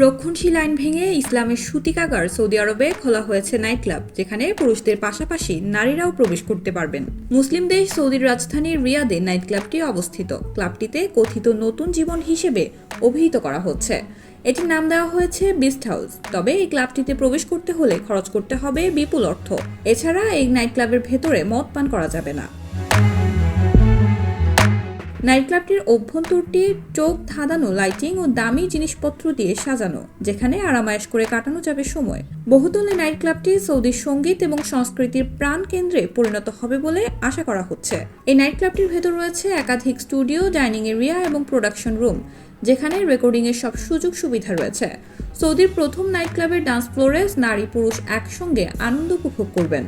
রক্ষণশীল আইন ভেঙে ইসলামের সুতিকাগার সৌদি আরবে খোলা হয়েছে নাইট ক্লাব যেখানে পুরুষদের পাশাপাশি নারীরাও প্রবেশ করতে পারবেন। মুসলিম দেশ সৌদির রাজধানী রিয়াদে নাইট ক্লাবটি অবস্থিত। ক্লাবটিতে কথিত নতুন জীবন হিসেবে অভিহিত করা হচ্ছে। এটির নাম দেওয়া হয়েছে বিস্ট হাউস তবে এই ক্লাবটিতে প্রবেশ করতে হলে খরচ করতে হবে বিপুল অর্থ। এছাড়া এই নাইট ক্লাবের ভেতরে মদ পান করা যাবে না। নাইট ক্লাবটির অভ্যন্তরটি চোখ ধাঁধানো, লাইটিং ও দামি জিনিসপত্র দিয়ে সাজানো, যেখানে আরামায়েশ করে কাটানো যাবে সময়। বহুতলে নাইট ক্লাবটি সৌদির সংগীত এবং সংস্কৃতির প্রাণ কেন্দ্রে পরিণত হবে বলে আশা করা হচ্ছে। এই নাইট ক্লাবটির ভেতর রয়েছে একাধিক স্টুডিও, ডাইনিং এরিয়া এবং প্রোডাকশন রুম, যেখানে রেকর্ডিংয়ের সব সুযোগ সুবিধা রয়েছে। সৌদির প্রথম নাইট ক্লাবের ডান্স ফ্লোরে নারী পুরুষ একসঙ্গে আনন্দ উপভোগ করবেন।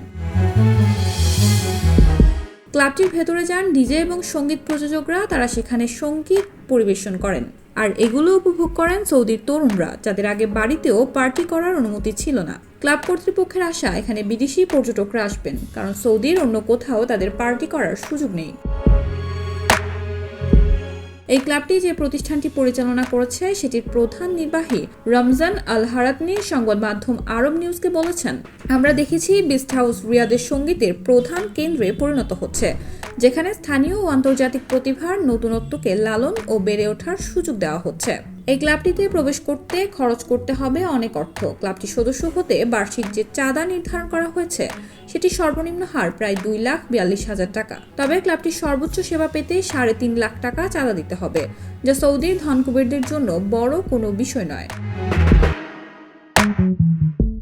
ক্লাবটির ভেতরে যান ডিজে এবং সংগীত প্রযোজকরা, তারা সেখানে সংগীত পরিবেশন করেন। আর এগুলো উপভোগ করেন সৌদির তরুণরা, যাদের আগে বাড়িতেও পার্টি করার অনুমতি ছিল না। ক্লাব কর্তৃপক্ষের আশা, এখানে বিদেশি পর্যটকরা আসবেন, কারণ সৌদির অন্য কোথাও তাদের পার্টি করার সুযোগ নেই। এই ক্লাবটি যে প্রতিষ্ঠানটি পরিচালনা করেছে, সেটির প্রধান নির্বাহী রমজান আল হারাতনি সংবাদ মাধ্যম আরব নিউজকে বলেছেন, আমরা দেখেছি বিস্ট হাউস রিয়াদের সঙ্গীতের প্রধান কেন্দ্রে পরিণত হচ্ছে। যেখানে স্থানীয় ও আন্তর্জাতিক প্রতিভার নতুনত্বকে লালন ও বেড়ে ওঠার সুযোগ দেওয়া হচ্ছে। এই ক্লাবটিতে প্রবেশ করতে খরচ করতে হবে অনেক অর্থ। ক্লাবটি সদস্য হতে বার্ষিক যে চাঁদা নির্ধারণ করা হয়েছে, সেটি সর্বনিম্ন হার প্রায় দুই লাখ বিয়াল্লিশ হাজার টাকা। তবে ক্লাবটির সর্বোচ্চ সেবা পেতে সাড়ে তিন লাখ টাকা চাঁদা দিতে হবে, যা সৌদির ধনকুবেরদের জন্য বড় কোনো বিষয় নয়।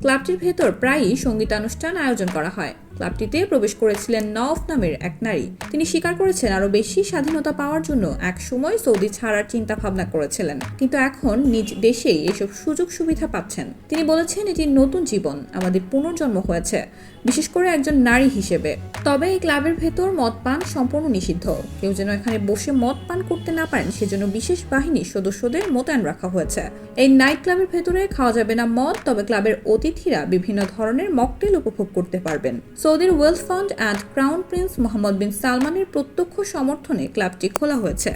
ক্লাবটির ভেতর প্রায়ই সঙ্গীতানুষ্ঠান আয়োজন করা হয়। ক্লাবটিতে প্রবেশ করেছিলেন নওফ নামের এক নারী। তিনি স্বীকার করেছেন, আরও বেশি স্বাধীনতা পাওয়ার জন্য এক সময় সৌদি ছাড়ার চিন্তা ভাবনা করেছিলেন। কিন্তু এখন নিজ দেশেই এসব সুযোগ সুবিধা পাচ্ছেন। তিনি বলেছেন, এটি নতুন জীবন, আমাদের পুনর্জন্ম হয়েছে, বিশেষ করে একজন নারী হিসেবে। তবে এই ক্লাবের ভেতর মদ পান সম্পূর্ণ নিষিদ্ধ। কেউ যেন এখানে বসে মদ পান করতে না পারেন, সেজন্য বিশেষ বাহিনীর সদস্যদের মোতায়েন রাখা হয়েছে। এই নাইট ক্লাবের ভেতরে খাওয়া যাবে না মদ, তবে ক্লাবের অতিথিরা বিভিন্ন ধরনের মকটেল উপভোগ করতে পারবেন। সৌদির wealth fund and crown prince Mohammed bin সালমানের প্রত্যক্ষ সমর্থনে ক্লাবটি খোলা হয়েছে।